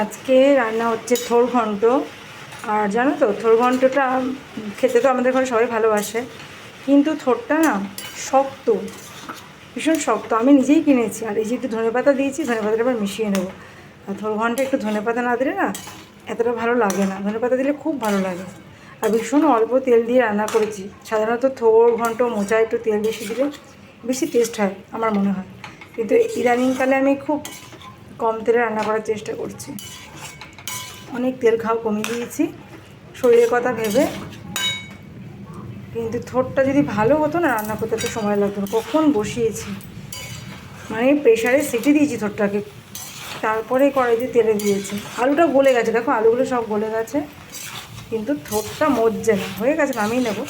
আজকে রান্না হচ্ছে থোর ঘন্ট। আর জানো তো থোর ঘন্টটা খেতে তো আমাদের ঘরে সবাই ভালোবাসে। কিন্তু থোরটা না শক্ত, ভীষণ শক্ত। আমি নিজেই কিনেছি, আর এই যে একটু ধনে পাতা দিয়েছি, ধনে পাতাটা এবার মিশিয়ে নেব। আর থোর ঘণ্টা একটু ধনে পাতা না দিলে না এতটা ভালো লাগে না। ধনে পাতা দিলে খুব ভালো লাগে। আর ভীষণ অল্প তেল দিয়ে রান্না করেছি। সাধারণত থোর ঘন্ট, মোচা একটু তেল বেশি দিলে বেশি টেস্ট হয়, আমার মনে হয়। কিন্তু ইদানিংকালে আমি খুব কম তেলে রান্না করার চেষ্টা করছি। অনেক তেল খাওয়া কমিয়ে দিয়েছি। শরীরের কথা ভেবে। কিন্তু থোরটা যদি ভালো হতো না রান্না করতে তো সময় লাগতো না। কখন বসিয়েছি? মানে প্রেশারে সিটি দিয়েছি থোরটাকে তারপরে কড়াইতে তেলে দিয়েছি। আলুটা গলে গেছে। দেখো, আলুগুলো সব গলে গেছে। কিন্তু থোরটা মজ্জে না। হয়ে গেছে, নামিয়ে নেব।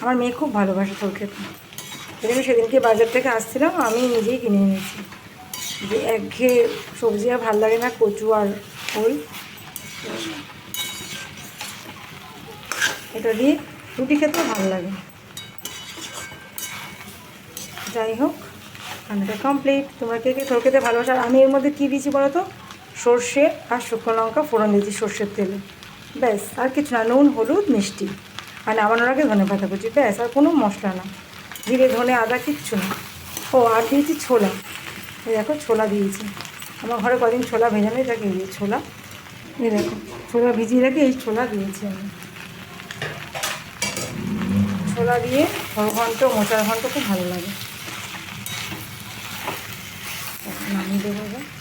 আমার মেয়ে খুব ভালোবাসে থোর খেতে। এই জন্য সেদিনকে বাজার থেকে আসছিলাম, আমি নিজেই কিনে এনেছি। যে একঘেয়ে সবজি আর ভালো লাগে না, কচু আর ওল। এটা দিয়ে রুটি খেতেও ভালো লাগে। যাই হোক, রান্নাটা কমপ্লিট তোমরা কে কে থোর খেতে ভালোবাসো? আর আমি এর মধ্যে কী দিয়েছি বলো তো? সর্ষে আর শুকনো লঙ্কা ফোড়ন দিয়েছি সর্ষের তেলে। ব্যাস, আর কিছু না, নুন, হলুদ, মিষ্টি। আর নামানোর আগে ধনে পাতা কুচি। ব্যাস, আর কোনো মশলা না। জিরে, ধনে, আদা, কিচ্ছু না। ও, আর দিয়েছি ছোলা। দেখো ছোলা দিয়েছি। আমার ঘরে কদিন ছোলা ভেজানো থাকে এই ছোলা। এই দেখো, ছোলা ভিজিয়ে রেখে এই ছোলা দিয়েছি আমি। ছোলা দিয়ে ঘর ঘন্ট, মোচার ঘন্ট খুব ভালো লাগে। নামিয়ে দেবো।